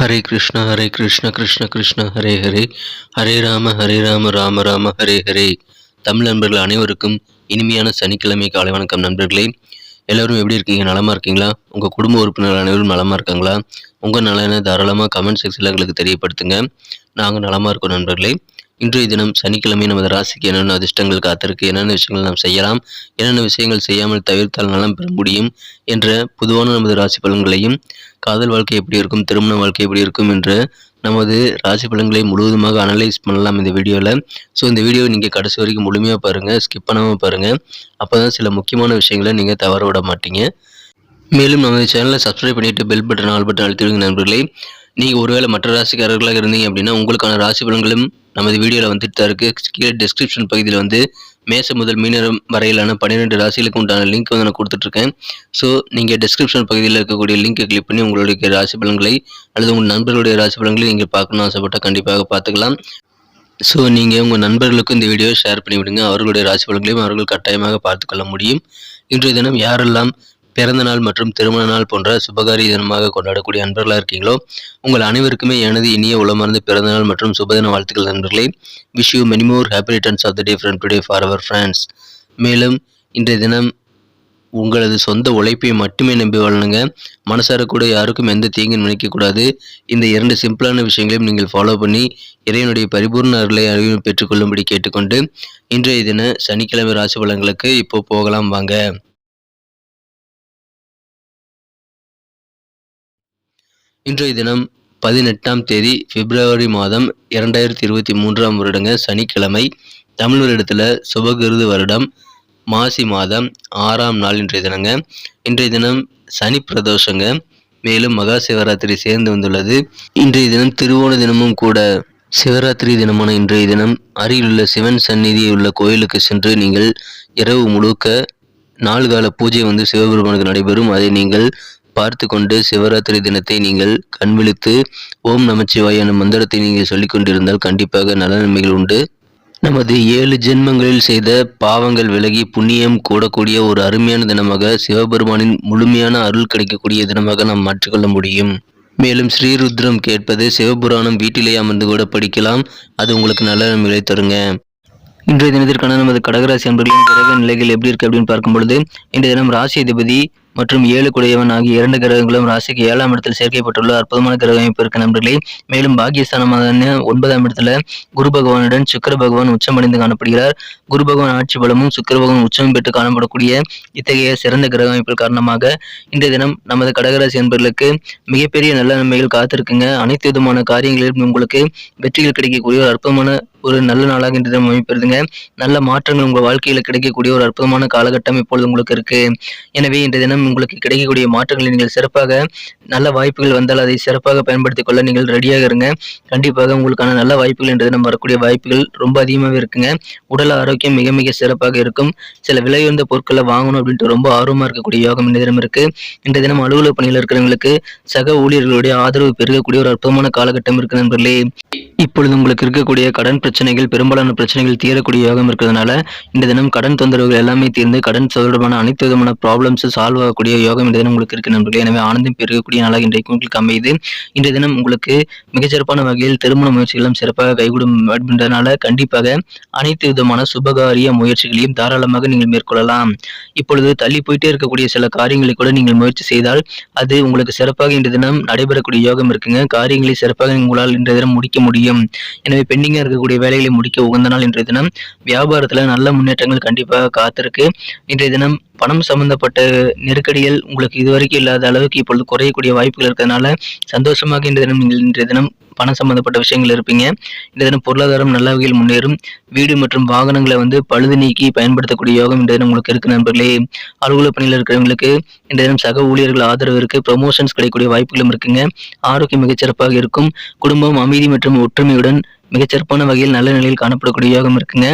ஹரே கிருஷ்ணா ஹரே கிருஷ்ண கிருஷ்ண கிருஷ்ண ஹரே ஹரே. ஹரே ராம ஹரே ராம ராம ராம ஹரே ஹரே. தமிழ் நண்பர்கள் அனைவருக்கும் இனிமையான சனிக்கிழமை காலை வணக்கம் நண்பர்களே. எல்லோரும் எப்படி இருக்கீங்க? நலமாக இருக்கீங்களா? உங்கள் குடும்ப உறுப்பினர்கள் அனைவரும் நலமாக இருக்காங்களா? உங்கள் நலனை தாராளமாக கமெண்ட் செக்ஷனில் எங்களுக்கு தெரியப்படுத்துங்க. நாங்கள் நலமாக இருக்கோம் நண்பர்களே. இன்றைய தினம் சனிக்கிழமை நமது ராசிக்கு என்னென்ன அதிர்ஷ்டங்கள் காத்திருக்கு என்னென்ன விஷயங்கள் நாம் செய்யலாம் என்னென்ன விஷயங்கள் செய்யாமல் தவிர்த்தால் நலம் பெற முடியும் என்ற பொதுவான நமது ராசி பலன்களையும் காதல் வாழ்க்கை எப்படி இருக்கும் திருமண வாழ்க்கை எப்படி இருக்கும் என்ற நமது ராசி பலன்களை முழுவதுமாக அனலைஸ் பண்ணலாம் இந்த வீடியோவில் ஸோ இந்த வீடியோவை நீங்கள் கடைசி வரைக்கும் முழுமையாக பாருங்கள் ஸ்கிப் பண்ணாமல் பாருங்கள் அப்போ தான் சில முக்கியமான விஷயங்களை நீங்கள் தவற விட மாட்டீங்க. மேலும் நமது சேனலை சப்ஸ்கிரைப் பண்ணிவிட்டு பெல் பட்டன் ஆல் பட்டன் அழுத்திடுங்க நண்பர்களே. நீங்கள் ஒருவேளை மற்ற ராசிக்காரர்களாக இருந்தீங்க அப்படின்னா உங்களுக்கான ராசி பலன்களும் நமது வீடியோவில் வந்துட்டு தான் இருக்குது கீழே டிஸ்கிரிப்ஷன் பகுதியில் வந்து மேச முதல் மீனரம் வரையிலான பன்னிரெண்டு ராசிகளுக்கு உண்டான லிங்க் வந்து நான் கொடுத்துட்ருக்கேன். ஸோ நீங்கள் டிஸ்கிரிப்ஷன் பகுதியில் இருக்கக்கூடிய லிங்க்கை கிளிக் பண்ணி உங்களுடைய ராசி பலன்களை அல்லது உங்கள் நண்பர்களுடைய ராசி பலன்களை நீங்கள் பார்க்கணும்னு ஆசைப்பட்டால் கண்டிப்பாக பார்த்துக்கலாம். ஸோ நீங்கள் உங்கள் நண்பர்களுக்கும் இந்த வீடியோ ஷேர் பண்ணிவிடுங்க. அவர்களுடைய ராசி பலன்களையும் அவர்கள் கட்டாயமாக பார்த்துக்கொள்ள முடியும். இன்றைய தினம் யாரெல்லாம் பிறந்த நாள் மற்றும் திருமண நாள் போன்ற சுபகாரிய தினமாக கொண்டாடக்கூடிய அன்பர்களாக இருக்கீங்களோ உங்கள் அனைவருக்குமே எனது இனிய உளமர்ந்த பிறந்த நாள் மற்றும் சுபதின வாழ்த்துக்கள் நண்பர்களே. Wish you many more happy returns of the day friend today for our friends மேலும் இன்றைய தினம் உங்களது சொந்த உழைப்பை மட்டுமே நம்பி வாழணுங்க மனசார கூட யாருக்கும் எந்த தீங்கும் நினைக்கக்கூடாது இந்த இரண்டு சிம்பிளான விஷயங்களையும் நீங்கள் ஃபாலோ பண்ணி இறைவனுடைய பரிபூர்ண அருளை அறிவு பெற்றுக்கொள்ளும்படி கேட்டுக்கொண்டு இன்றைய தின சனிக்கிழமை ராசி பலன்களுக்கு இப்போ போகலாம் வாங்க. இன்றைய தினம் பதினெட்டாம் தேதி பிப்ரவரி மாதம் இரண்டாயிரத்தி இருபத்தி மூன்றாம் வருடங்க சனிக்கிழமை. தமிழ் வருடத்தில் சுபகிருது வருடம் மாசி மாதம் ஆறாம் நாள் இன்றைய தினங்க. இன்றைய தினம் சனி பிரதோஷங்க. மேலும் மகா சிவராத்திரி சேர்ந்து வந்துள்ளது. இன்றைய தினம் திருவோண தினமும் கூட சிவராத்திரி தினமான இன்றைய தினம் அருகிலுள்ள சிவன் சந்நிதியில் உள்ள கோயிலுக்கு சென்று நீங்கள் இரவு முழுக்க நாலு கால பூஜை வந்து சிவபெருமானுக்கு நடைபெறும். அதை நீங்கள் பார்த்து கொண்டு சிவராத்திரி தினத்தை நீங்கள் கண்விழித்து ஓம் நமச்சிவாய் எனும் மந்திரத்தை நீங்கள் சொல்லிக் கொண்டிருந்தால் கண்டிப்பாக நல்ல நன்மைகள் உண்டு. நமது ஏழு ஜென்மங்களில் செய்த பாவங்கள் விலகி புண்ணியம் கூடக்கூடிய ஒரு அருமையான தினமாக சிவபெருமானின் முழுமையான அருள் கிடைக்கக்கூடிய தினமாக நாம் மாற்றிக்கொள்ள முடியும். மேலும் ஸ்ரீருத்ரம் கேட்பது சிவபுராணம் வீட்டிலேயே அமர்ந்து கூட படிக்கலாம். அது உங்களுக்கு நல்ல நன்மைகளை தருங்க. இன்றைய தினத்திற்கான நமது கடகராசி அன்பர்களின் கிரக நிலைகள் எப்படி இருக்கு அப்படின்னு பார்க்கும் பொழுது இன்றைய தினம் ராசி அதிபதி மற்றும் ஏழு குடையவன் ஆகிய இரண்டு கிரகங்களும் ராசிக்கு ஏழாம் இடத்தில் சேர்க்கப்பட்டுள்ள அற்புதமான கிரக அமைப்பு இருக்க நண்பர்களே. மேலும் பாகியஸ்தானமான ஒன்பதாம் இடத்துல குரு பகவானுடன் சுக்கர பகவான் உச்சமடைந்து காணப்படுகிறார். குரு பகவான் ஆட்சி பலமும் சுக்கர பகவான் உச்சம் பெற்று காணப்படக்கூடிய இத்தகைய சிறந்த கிரக அமைப்பில் காரணமாக இந்த தினம் நமது கடகராசி என்பர்களுக்கு மிகப்பெரிய நல்ல நன்மைகள் காத்திருக்குங்க. அனைத்து விதமான காரியங்களிலும் உங்களுக்கு வெற்றிகள் கிடைக்கக்கூடிய ஒரு அற்புதமான ஒரு நல்ல நாளாக இன்று தினம் அமைப்பிருதுங்க நல்ல மாற்றங்கள் உங்கள் வாழ்க்கையில் கிடைக்கக்கூடிய ஒரு அற்புதமான காலகட்டம் இப்பொழுது உங்களுக்கு இருக்கு. எனவே இன்றைய தினம் உங்களுக்கு கிடைக்கக்கூடிய மாற்றங்களை நீங்கள் சிறப்பாக நல்ல வாய்ப்புகள் வந்தால் அதை சிறப்பாக பயன்படுத்திக் கொள்ள நீங்கள் ரெடியாக இருங்க. கண்டிப்பாக உங்களுக்கான நல்ல வாய்ப்புகள் இன்றைய தினம் வரக்கூடிய வாய்ப்புகள் ரொம்ப அதிகமாகவே இருக்குங்க. உடல் ஆரோக்கியம் மிக மிக சிறப்பாக இருக்கும். சில விலை உயர்ந்த பொருட்களை வாங்கணும் அப்படின்ட்டு ரொம்ப ஆர்வமாக இருக்கக்கூடிய யோகம் இந்த தினம் இருக்கு. இன்றைய தினம் அலுவலக பணியில் இருக்கிறவங்களுக்கு சக ஊழியர்களுடைய ஆதரவு பெருகக்கூடிய ஒரு அற்புதமான காலகட்டம் இருக்கு நண்பர்களே. இப்பொழுது உங்களுக்கு இருக்கக்கூடிய கடன் பிரச்சனைகள் பெரும்பாலான பிரச்சனைகள் தீரக்கூடிய யோகம் இருக்கிறதுனால இந்த தினம் கடன் தொந்தரவுகள் எல்லாமே தீர்ந்து கடன் தொடர்பான அனைத்து விதமான ப்ராப்ளம்ஸ் சால்வ் ஆகக்கூடிய யோகம் இந்த தினம் உங்களுக்கு இருக்கு நண்பர்களே. எனவே ஆனந்தம் பெருகக்கூடிய நாளாக இன்றைக்கு உங்களுக்கு அமையுது. இன்றைய தினம் உங்களுக்கு மிகச்சிறப்பான வகையில் திருமண முயற்சிகளும் சிறப்பாக கைகூடும் அப்படின்றதுனால கண்டிப்பாக அனைத்து விதமான சுபகாரிய முயற்சிகளையும் தாராளமாக நீங்கள் மேற்கொள்ளலாம். இப்பொழுது தள்ளி போயிட்டே இருக்கக்கூடிய சில காரியங்களை கூட நீங்கள் முயற்சி செய்தால் அது உங்களுக்கு சிறப்பாக இன்றைய தினம் நடைபெறக்கூடிய யோகம் இருக்குங்க. காரியங்களை சிறப்பாக உங்களால் இன்றைய தினம் முடிக்க முடியும். எனவே பெண்டிங்காக இருக்கக்கூடிய வேலைகளை முடிக்க உகந்த நாள் இன்றைய தினம். வியாபாரத்தில் நல்ல முன்னேற்றங்கள் கண்டிப்பாக காத்திருக்கு. இன்றைய தினம் பணம் சம்பந்தப்பட்ட நெருக்கடிகள் உங்களுக்கு இதுவரைக்கும் இல்லாத அளவுக்கு இப்பொழுது குறையக்கூடிய வாய்ப்புகள் இருக்கிறதுனால சந்தோஷமாக இன்றைய தினம் நீங்கள் இன்றைய தினம் பணம் சம்பந்தப்பட்ட விஷயங்கள் இருப்பீங்க. இந்த தினம் பொருளாதாரம் நல்ல வகையில் முன்னேறும். வீடு மற்றும் வாகனங்களை வந்து பழுது நீக்கி பயன்படுத்தக்கூடிய யோகம் இந்த தினம் உங்களுக்கு இருக்கு நண்பர்களே. அலுவலக பணியில் இருக்கிறவங்களுக்கு இந்த தினம் சக ஊழியர்கள் ஆதரவு இருக்கு. ப்ரொமோஷன்ஸ் கிடைக்கக்கூடிய வாய்ப்புகளும் இருக்குங்க. ஆரோக்கியம் மிகச்சிறப்பாக இருக்கும். குடும்பம் அமைதி மற்றும் ஒற்றுமையுடன் மிகச்சிறப்பான வகையில் நல்ல நிலையில் காணப்படக்கூடிய யோகம் இருக்குங்க.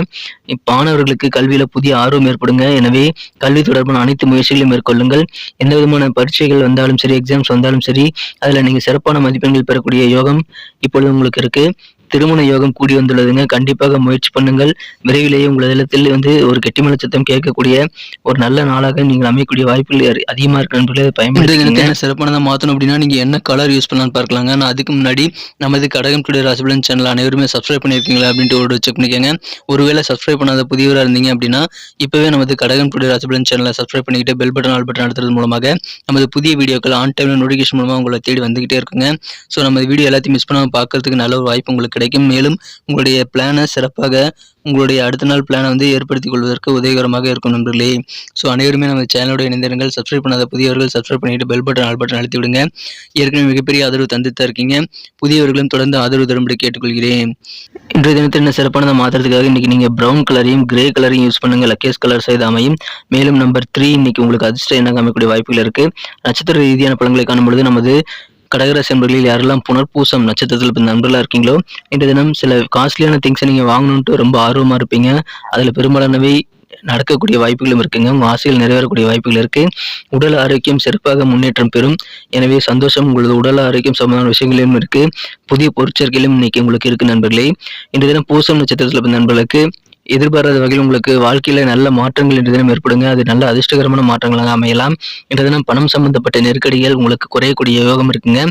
மாணவர்களுக்கு கல்வியில புதிய ஆர்வம் ஏற்படுங்க. எனவே கல்வி தொடர்பான அனைத்து முயற்சிகளையும் மேற்கொள்ளுங்கள். எந்த விதமான பரீட்சைகள் வந்தாலும் சரி எக்ஸாம்ஸ் வந்தாலும் சரி அதுல நீங்க சிறப்பான மதிப்பெண்கள் பெறக்கூடிய யோகம் இப்பொழுது உங்களுக்கு இருக்கு. திருமண யோகம் கூடி வந்துள்ளதுங்க கண்டிப்பாக முயற்சி பண்ணுங்கள். விரைவிலேயே உங்கள் இல்லத்தில் வந்து ஒரு கெட்டிமல சத்தம் கேட்கக்கூடிய ஒரு நல்ல நாளாக நீங்கள் அமையக்கூடிய வாய்ப்புகள் அரி- அதிகமா இருக்கு நண்பர்களே. பயன்படுத்தி சிறப்பானதாக மாற்றணும் அப்படின்னா நீங்கள் என்ன கலர் யூஸ் பண்ணலாம்னு பார்க்கலாங்க. நான் அதுக்கு முன்னாடி நமது கடகம் டுடே ராசிபலன் சேனல் அனைவருமே சப்ஸ்கிரைப் பண்ணியிருக்கீங்களா அப்படின்ட்டு ஒரு செக் பண்ணிக்கோங்க. ஒருவேளை சப்ஸ்கிரைப் பண்ணாத புதியவராக இருந்தீங்க அப்படின்னா இப்போவே நமது கடகம் டுடே ராசிபலன் சேனலை சப்ஸ்கிரைப் பண்ணிக்கிட்டு பெல் பட்டன் ஆல் பட்டன் அழுத்துறது மூலமாக நமது புதிய வீடியோக்கள் ஆன் டைமில் நோட்டிஃபிகேஷன் மூலமாக உங்களை தேடி வந்துகிட்டே இருக்குங்க. ஸோ நம்ம வீடியோ எல்லாத்தையும் மிஸ் பண்ணாமல் பார்க்கறதுக்கு நல்ல ஒரு வாய்ப்பு உங்களுக்கு கிடைக்கும். மேலும் உங்களுடைய பிளானை சிறப்பாக உங்களுடைய அடுத்த நாள் பிளானை வந்து ஏற்படுத்திக் கொள்வதற்கு உதவிகரமாக இருக்கும் நண்பர்களே. ஸோ அனைவருமே நம்ம சேனலோட இணைந்திருங்கள். சப்ஸ்கிரைப் பண்ணாத புதியவர்கள் சப்ஸ்கிரைப் பண்ணிட்டு பெல் பட்டன் ஆல் பட்டன் அழுத்தி விடுங்க. ஏற்கனவே மிகப்பெரிய ஆதரவு தந்துட்டு தான் இருக்கீங்க. புதியவர்களும் தொடர்ந்து ஆதரவு தரும்படி கேட்டுக்கொள்கிறேன். இன்றைய தினத்தில் என்ன சிறப்பானதை? மாற்றுறதுக்காக இன்னைக்கு நீங்க பிரவுன் கலரையும் கிரே கலரையும் யூஸ் பண்ணுங்க. லக்கேஸ் கலர் செய்து அமையும். மேலும் நம்பர் த்ரீ இன்னைக்கு உங்களுக்கு அதிர்ஷ்டம் என்ன அமைக்கக்கூடிய வாய்ப்புகள் இருக்கு. நட்சத்திர ரீதியான பழங்களை காணும் பொழுது நமது கடகராசி நண்பர்களில் யாரெல்லாம் புனர்பூசம் நட்சத்திரத்தில் இப்போ நண்பர்களாக இருக்கீங்களோ இன்றைய தினம் சில காஸ்ட்லியான திங்ஸை நீங்கள் வாங்கணுன்ட்டு ரொம்ப ஆர்வமாக இருப்பீங்க. அதில் பெரும்பாலானவை நடக்கக்கூடிய வாய்ப்புகளும் இருக்குங்க. உங்கள் ஆசைகள் நிறைவேறக்கூடிய வாய்ப்புகள் இருக்கு. உடல் ஆரோக்கியம் சிறப்பாக முன்னேற்றம் பெறும். எனவே சந்தோஷம் உங்களது உடல் ஆரோக்கியம் சம்பந்தமான விஷயங்களிலும் இருக்கு. புதிய பொருட்சேர்க்கையிலும் இன்னைக்கு உங்களுக்கு இருக்கு நண்பர்களே. இன்றைய தினம் பூசம் நட்சத்திரத்தில் பிறந்த நண்பர்களுக்கு எதிர்பாராத வகையில் உங்களுக்கு வாழ்க்கையில் நல்ல மாற்றங்கள் இன்றைய தினம் ஏற்படுங்க. அது நல்ல அதிர்ஷ்டகரமான மாற்றங்களாக அமையலாம். இன்றைய தினம் பணம் சம்பந்தப்பட்ட நெருக்கடிகள் உங்களுக்கு குறையக்கூடிய யோகம் இருக்குங்க.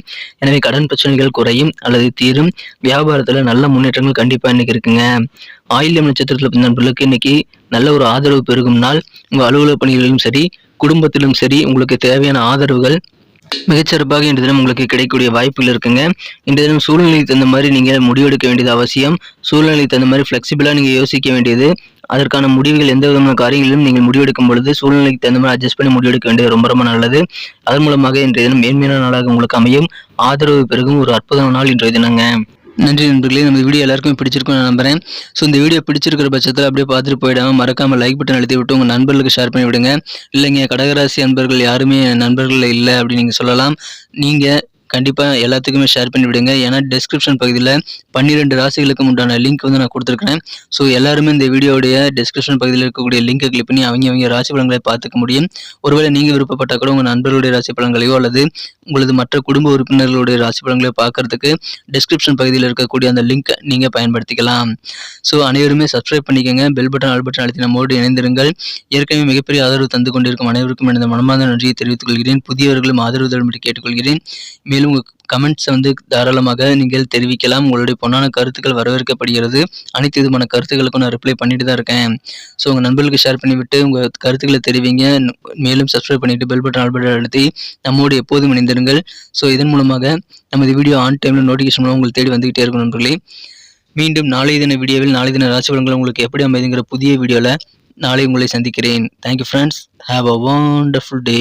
எனவே கடன் பிரச்சனைகள் குறையும் அல்லது தீரும். வியாபாரத்தில் நல்ல முன்னேற்றங்கள் கண்டிப்பாக இன்னைக்கு இருக்குங்க. ஆயில்யம் நட்சத்திரத்தில் நண்பர்களுக்கு இன்னைக்கு நல்ல ஒரு ஆதரவு பெருகும் நாள். உங்கள் அலுவலக பணிகளிலும் சரி குடும்பத்திலும் சரி உங்களுக்கு தேவையான ஆதரவுகள் மிகச்சிறப்பாக இன்று தினம் உங்களுக்கு கிடைக்கக்கூடிய வாய்ப்புகள் இருக்குங்க. இன்று தினம் சூழ்நிலைக்கு தகுந்த மாதிரி நீங்கள் முடிவெடுக்க வேண்டியது அவசியம். சூழ்நிலைக்கு தகுந்த மாதிரி ஃப்ளெக்சிபிளாக நீங்கள் யோசிக்க வேண்டியது. அதற்கான முடிவுகள் எந்த விதமான காரியங்களிலும் நீங்கள் முடிவெடுக்கும் பொழுது சூழ்நிலைக்கு தகுந்த மாதிரி அட்ஜஸ்ட் பண்ணி முடிவெடுக்க வேண்டியது ரொம்ப ரொம்ப நல்லது. அதன் மூலமாக இன்றைய தினம் மேன்மையான நாளாக உங்களுக்கு அமையும். ஆதரவு பெருகும். ஒரு அற்புதமான நாள் இன்றைய தினங்க. நன்றி நண்பர்களே. நம்ம வீடியோ எல்லாருக்கும் பிடிச்சிருக்கும் நான் நம்புறேன். ஸோ இந்த வீடியோ பிடிச்சிருக்கிற பட்சத்தில் அப்படியே பார்த்துட்டு போயிடாமல் மறக்காமல் லைக் பட்டன் அழுத்தி விட்டு உங்கள் நண்பர்களுக்கு ஷேர் பண்ணி விடுங்க இல்லைங்க கடகராசி நண்பர்கள் யாருமே நண்பர்களில் நண்பர்கள் இல்லை அப்படின்னு நீங்கள் சொல்லலாம். நீங்கள் கண்டிப்பாக எல்லாத்துக்குமே ஷேர் பண்ணி விடுங்க. ஏன்னா டெஸ்கிரிப்ஷன் பகுதியில் பன்னிரெண்டு ராசிகளுக்கு உண்டான லிங்க் வந்து நான் கொடுத்துருக்கேன் ஸோ எல்லாருமே இந்த வீடியோடைய டெஸ்கிரிப்ஷன் பகுதியில் இருக்கக்கூடிய லிங்கை கிளிக் பண்ணி அவங்க அவங்க ராசி பலன்களை பார்த்துக்க முடியும். ஒருவேளை நீங்கள் விருப்பப்பட்ட கூட உங்கள் நண்பர்களுடைய ராசி பலன்களையோ அல்லது உங்களது மற்ற குடும்ப உறுப்பினர்களுடைய ராசி பலன்களையோ பார்க்கறதுக்கு டிஸ்கிரிப்ஷன் பகுதியில் இருக்கக்கூடிய அந்த லிங்க் நீங்கள் பயன்படுத்திக்கலாம். ஸோ அனைவருமே சப்ஸ்கிரைப் பண்ணிக்கோங்க. பெல் பட்டன் ஆல் பட்டன் அழுத்தி நம்மோடு இணைந்திருங்கள். ஏற்கனவே மிகப்பெரிய ஆதரவு தந்து கொண்டிருக்கும் அனைவருக்கும் எனது மனமார்ந்த நன்றியை தெரிவித்துக் கொள்கிறேன். புதியவர்களும் ஆதரவு தரும்படி கேட்டுக்கொள்கிறேன். மேலும் உங்கள் கமெண்ட்ஸை வந்து தாராளமாக நீங்கள் தெரிவிக்கலாம். உங்களுடைய பொன்னான கருத்துக்கள் வரவேற்கப்படுகிறது. அனைத்து விதமான கருத்துக்களுக்கும் நான் ரிப்ளை பண்ணிட்டு தான் இருக்கேன். ஸோ உங்கள் நண்பர்களுக்கு ஷேர் பண்ணிவிட்டு உங்கள் கருத்துக்களை தெரிவிங்க. மேலும் சப்ஸ்கிரைப் பண்ணிவிட்டு பெல் பட்டன் ஆல் பட்டன் அழுத்தி நம்மோடு எப்போதும் இணைந்திருங்கள். ஸோ இதன் மூலமாக நமது வீடியோ ஆன் டைமில் நோட்டிஃபிகேஷன் மூலம் உங்களுக்கு தேடி வந்துகிட்டே இருக்கும் நண்பர்களே. மீண்டும் நாளைய தின வீடியோவில் நாளை தின ராசி பலன்கள் உங்களுக்கு எப்படி அமைதுங்கிற புதிய வீடியோவில் நாளை உங்களை சந்திக்கிறேன். Thank you friends have a wonderful day